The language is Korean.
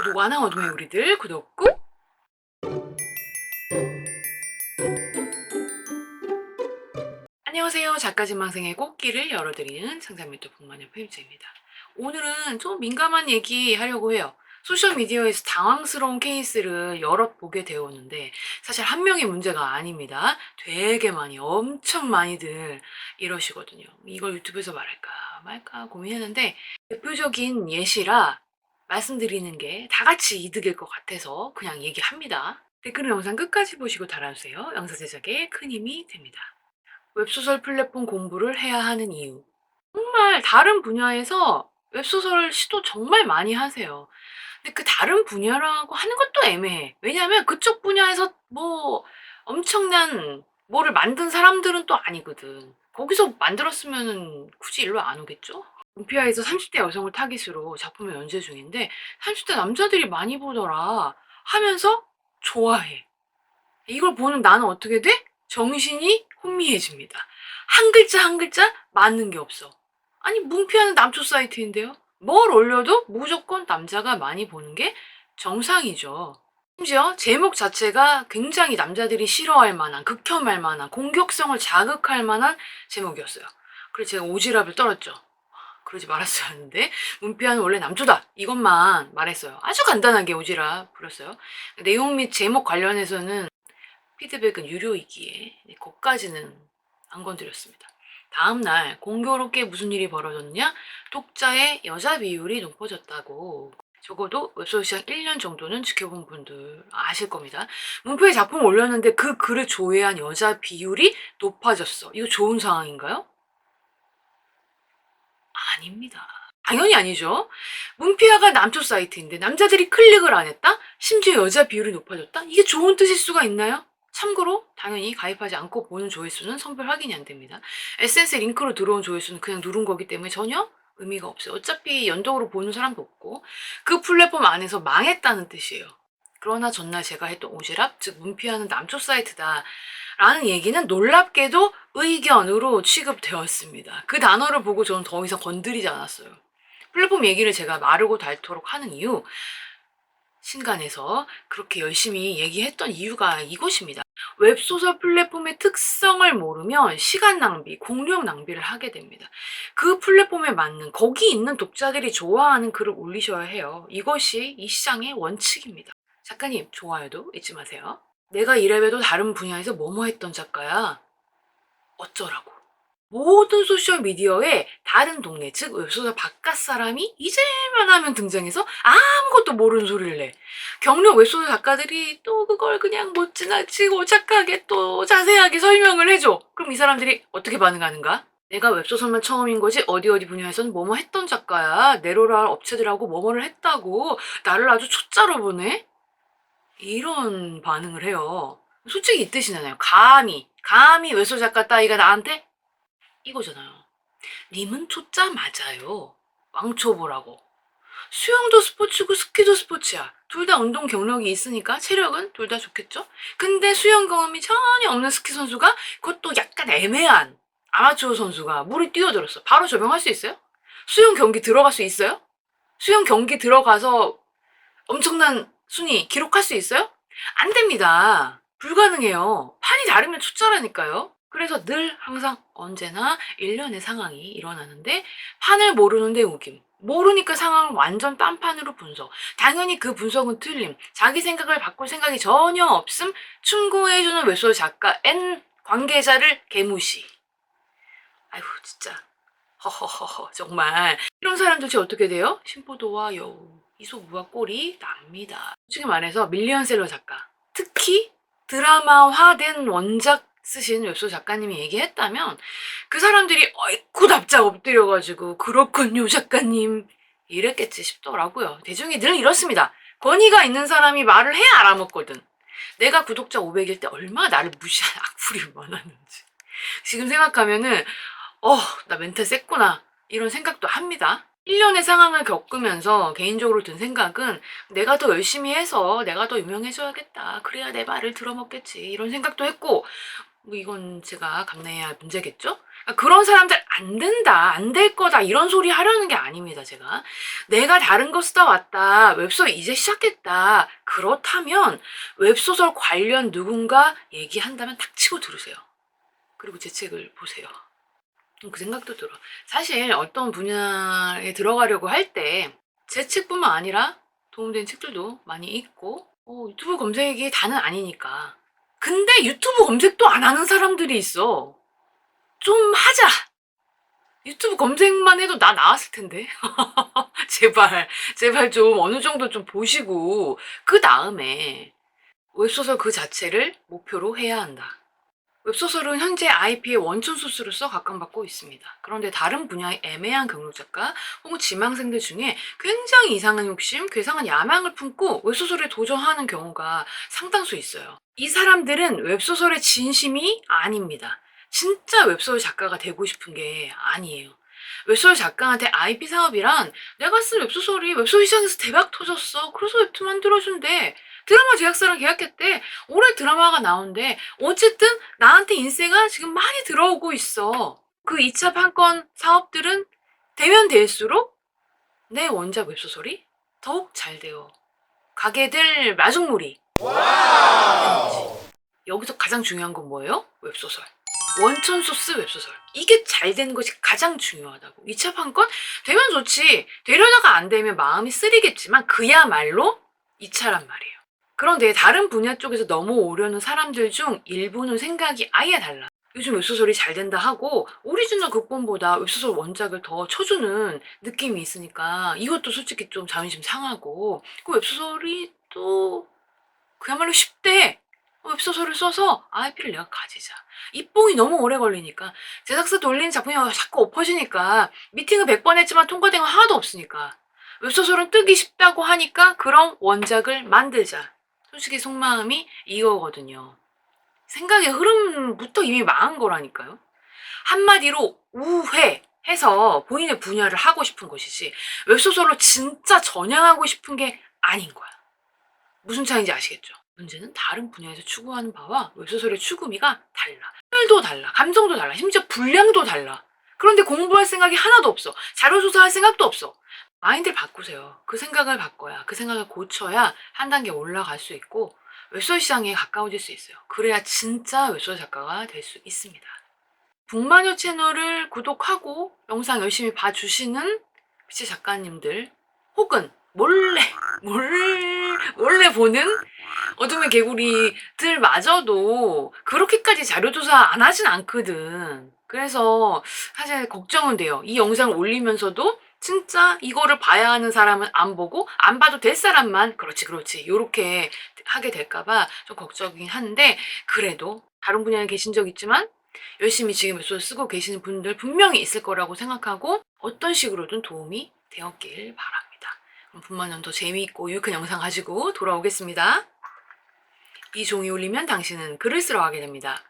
구독 완화 어둠의 우리들 구독 꾹! 안녕하세요. 작가진망생의 꽃길을 열어드리는 상상미터 북마녀 페임즈입니다. 오늘은 좀 민감한 얘기 하려고 해요. 소셜미디어에서 당황스러운 케이스를 여럿 보게 되었는데 사실 한 명의 문제가 아닙니다. 되게 많이 엄청 많이들 이러시거든요. 이걸 유튜브에서 말할까 말까 고민했는데 대표적인 예시라 말씀드리는 게 다 같이 이득일 것 같아서 그냥 얘기합니다. 댓글은 영상 끝까지 보시고 달아주세요. 영상 제작에 큰 힘이 됩니다. 웹소설 플랫폼 공부를 해야 하는 이유. 정말 다른 분야에서 웹소설 시도 정말 많이 하세요. 근데 그 다른 분야라고 하는 것도 애매해. 왜냐하면 그쪽 분야에서 뭐 엄청난 뭐를 만든 사람들은 또 아니거든. 거기서 만들었으면 굳이 일로 안 오겠죠? 문피아에서 30대 여성을 타깃으로 작품을 연재 중인데 30대 남자들이 많이 보더라 하면서 좋아해. 이걸 보는 나는 어떻게 돼? 정신이 혼미해집니다. 한 글자 한 글자 맞는 게 없어. 아니 문피아는 남초 사이트인데요. 뭘 올려도 무조건 남자가 많이 보는 게 정상이죠. 심지어 제목 자체가 굉장히 남자들이 싫어할 만한, 극혐할 만한, 공격성을 자극할 만한 제목이었어요. 그래서 제가 오지랖을 떨었죠. 그러지 말았어야 하는데 문피아는 원래 남조다 이것만 말했어요. 아주 간단하게 오지랖 부렸어요. 내용 및 제목 관련해서는 피드백은 유료이기에 거까지는 안 건드렸습니다. 다음날 공교롭게 무슨 일이 벌어졌냐? 독자의 여자 비율이 높아졌다고. 적어도 웹소설 시장 1년 정도는 지켜본 분들 아실 겁니다. 문표에 작품 올렸는데 그 글을 조회한 여자 비율이 높아졌어. 이거 좋은 상황인가요? 아닙니다. 당연히 아니죠. 문피아가 남초 사이트인데 남자들이 클릭을 안 했다? 심지어 여자 비율이 높아졌다? 이게 좋은 뜻일 수가 있나요? 참고로 당연히 가입하지 않고 보는 조회수는 선별 확인이 안 됩니다. 에센스 링크로 들어온 조회수는 그냥 누른 거기 때문에 전혀 의미가 없어요. 어차피 연동으로 보는 사람도 없고 그 플랫폼 안에서 망했다는 뜻이에요. 그러나 전날 제가 했던 오지랖, 즉 문피아는 남초 사이트다 라는 얘기는 놀랍게도 의견으로 취급되었습니다. 그 단어를 보고 저는 더 이상 건드리지 않았어요. 플랫폼 얘기를 제가 마르고 닳도록 하는 이유, 신간에서 그렇게 열심히 얘기했던 이유가 이것입니다. 웹소설 플랫폼의 특성을 모르면 시간 낭비, 공력 낭비를 하게 됩니다. 그 플랫폼에 맞는 거기 있는 독자들이 좋아하는 글을 올리셔야 해요. 이것이 이 시장의 원칙입니다. 작가님, 좋아요도 잊지 마세요. 내가 이래봬도 다른 분야에서 뭐뭐 했던 작가야. 어쩌라고. 모든 소셜미디어에 다른 동네, 즉 웹소설 바깥 사람이 잊을만 하면 등장해서 아무것도 모르는 소리를 내. 경력 웹소설 작가들이 또 그걸 그냥 못 지나치고 착하게 또 자세하게 설명을 해줘. 그럼 이 사람들이 어떻게 반응하는가? 내가 웹소설만 처음인 거지 어디 어디 분야에서는 뭐뭐 했던 작가야. 내로라 업체들하고 뭐뭐를 했다고 나를 아주 초짜로 보네? 이런 반응을 해요. 솔직히 이 뜻이잖아요. 감히, 감히 웹소 작가 따위가 나한테 이거잖아요. 님은 초짜 맞아요. 왕초보라고. 수영도 스포츠고 스키도 스포츠야. 둘 다 운동 경력이 있으니까 체력은 둘 다 좋겠죠? 근데 수영 경험이 전혀 없는 스키 선수가 그것도 약간 애매한 아마추어 선수가 물에 뛰어들었어. 바로 적용할 수 있어요? 수영 경기 들어갈 수 있어요? 수영 경기 들어가서 엄청난 순위 기록할 수 있어요? 안 됩니다. 불가능해요. 판이 다르면 초짜라니까요. 그래서 늘 항상 언제나 일련의 상황이 일어나는데 판을 모르는데 우김. 모르니까 상황을 완전 딴판으로 분석. 당연히 그 분석은 틀림. 자기 생각을 바꿀 생각이 전혀 없음. 충고해주는 웹소설 작가 N 관계자를 개무시. 아이고 진짜 허허허허 정말 이런 사람들 제 어떻게 돼요? 신포도와 여우 이소부와 꼴이 납니다. 솔직히 말해서 밀리언셀러 작가 특히 드라마화된 원작 쓰신 웹소 작가님이 얘기했다면 그 사람들이 어이쿠 답작 엎드려가지고 그렇군요 작가님 이랬겠지 싶더라고요. 대중이 늘 이렇습니다. 권위가 있는 사람이 말을 해야 알아먹거든. 내가 구독자 500일 때 얼마나 나를 무시한 악플이 많았는지. 지금 생각하면은 어, 나 멘탈 셌구나. 이런 생각도 합니다. 1년의 상황을 겪으면서 개인적으로 든 생각은 내가 더 열심히 해서 내가 더 유명해져야겠다. 그래야 내 말을 들어먹겠지. 이런 생각도 했고, 뭐 이건 제가 감내해야 할 문제겠죠? 아, 그런 사람들 안 된다, 안 될 거다, 이런 소리 하려는 게 아닙니다, 제가. 내가 다른 거 쓰다 왔다, 웹소설 이제 시작했다. 그렇다면, 웹소설 관련 누군가 얘기한다면 탁 치고 들으세요. 그리고 제 책을 보세요. 그 생각도 들어. 사실 어떤 분야에 들어가려고 할 때, 제 책뿐만 아니라 도움된 책들도 많이 있고, 어, 유튜브 검색이 다는 아니니까. 근데 유튜브 검색도 안 하는 사람들이 있어. 좀 하자. 유튜브 검색만 해도 나 나왔을 텐데. 제발, 제발 좀 어느 정도 좀 보시고, 그 다음에 웹소설 그 자체를 목표로 해야 한다. 웹소설은 현재 IP의 원천 소스로서 각광받고 있습니다. 그런데 다른 분야의 애매한 경력 작가 혹은 지망생들 중에 굉장히 이상한 욕심, 괴상한 야망을 품고 웹소설에 도전하는 경우가 상당수 있어요. 이 사람들은 웹소설의 진심이 아닙니다. 진짜 웹소설 작가가 되고 싶은 게 아니에요. 웹소설 작가한테 IP 사업이란 내가 쓴 웹소설이 웹소설 시장에서 대박 터졌어. 그래서 웹툰 만들어준대. 드라마 제작사랑 계약했대. 올해 드라마가 나온대. 어쨌든 나한테 인세가 지금 많이 들어오고 있어. 그 2차 판권 사업들은 되면 될수록 내 원작 웹소설이 더욱 잘 돼요. 가게 될 마중물이. 여기서 가장 중요한 건 뭐예요? 웹소설. 원천 소스 웹소설. 이게 잘 되는 것이 가장 중요하다고. 2차 판권? 되면 좋지. 되려다가 안 되면 마음이 쓰리겠지만 그야말로 2차란 말이에요. 그런데 다른 분야 쪽에서 넘어오려는 사람들 중 일부는 생각이 아예 달라. 요즘 웹소설이 잘 된다 하고 오리지널 극본보다 웹소설 원작을 더 쳐주는 느낌이 있으니까 이것도 솔직히 좀 자존심 상하고 그 웹소설이 또 그야말로 쉽대. 웹소설을 써서 IP를 내가 가지자. 입봉이 너무 오래 걸리니까 제작사 돌리는 작품이 자꾸 엎어지니까 미팅을 100번 했지만 통과된 건 하나도 없으니까 웹소설은 뜨기 쉽다고 하니까 그런 원작을 만들자. 솔직히 속마음이 이거거든요. 생각의 흐름부터 이미 망한 거라니까요. 한마디로 우회 해서 본인의 분야를 하고 싶은 것이지 웹소설로 진짜 전향하고 싶은 게 아닌 거야. 무슨 차이인지 아시겠죠? 문제는 다른 분야에서 추구하는 바와 웹소설의 추구미가 달라. 혈도 달라. 감성도 달라. 심지어 분량도 달라. 그런데 공부할 생각이 하나도 없어. 자료조사할 생각도 없어. 마인드를 바꾸세요. 그 생각을 바꿔야, 그 생각을 고쳐야 한 단계 올라갈 수 있고 웹소설 시장에 가까워질 수 있어요. 그래야 진짜 웹소설 작가가 될 수 있습니다. 북마녀 채널을 구독하고 영상 열심히 봐주시는 빛의 작가님들 혹은 몰래 몰래 몰래 보는 어둠의 개구리들마저도 그렇게까지 자료조사 안 하진 않거든. 그래서 사실 걱정은 돼요. 이 영상을 올리면서도 진짜 이거를 봐야 하는 사람은 안 보고 안 봐도 될 사람만 그렇지 그렇지 요렇게 하게 될까봐 좀 걱정이긴 한데 그래도 다른 분야에 계신 적 있지만 열심히 지금 웹소설 쓰고 계시는 분들 분명히 있을 거라고 생각하고 어떤 식으로든 도움이 되었길 바랍니다. 그럼 분만년 더 재미있고 유익한 영상 가지고 돌아오겠습니다. 이 종이 울리면 당신은 글을 쓰러 가게 됩니다.